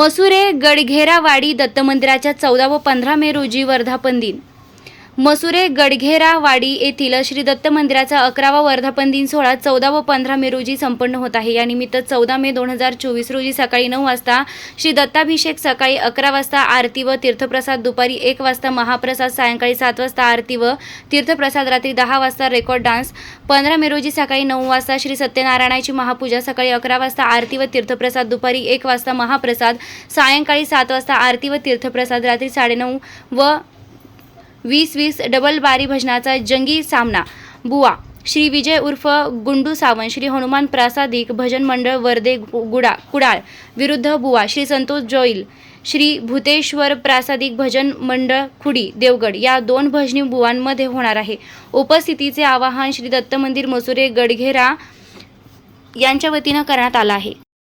मसुरे गडघेरावाडी दत्त मंदिराच्या चौदा व पंधरा मे रोजी वर्धापन दिन. मसुरे गडघेरावाडी येथील श्री दत्त मंदिराचा अकरावा वर्धापन दिन सोहळा चौदा व पंधरा मे रोजी संपन्न होत आहे. यानिमित्त चौदा मे दोन हजार चोवीस रोजी सकाळी नऊ वाजता श्री दत्ताभिषेक सकाळी अकरा वाजता आरती व तीर्थप्रसाद दुपारी एक वाजता महाप्रसाद सायंकाळी सात वाजता आरती व तीर्थप्रसाद रात्री दहा वाजता रेकॉर्ड डान्स पंधरा मे रोजी सकाळी नऊ वाजता श्री सत्यनारायणाची महापूजा सकाळी अकरा वाजता आरती व तीर्थप्रसाद दुपारी एक वाजता महाप्रसाद सायंकाळी सात वाजता आरती व तीर्थप्रसाद रात्री साडेनऊ व वीस वीस डबल बारी भजनाचा जंगी सामना. बुवा श्री विजय उर्फ गुंडू सावंत श्री हनुमान प्रासादिक भजन मंडळ वर्दे गु- गुडा कुडाळ विरुद्ध बुवा श्री संतोष जोईल श्री भूतेश्वर प्रासादिक भजन मंडळ खुडी देवगड या दोन भजनी बुवांमध्ये होणार आहे. उपस्थितीचे आवाहन श्री दत्त मंदिर मसुरे गडघेरा यांच्या वतीनं करण्यात आलं आहे.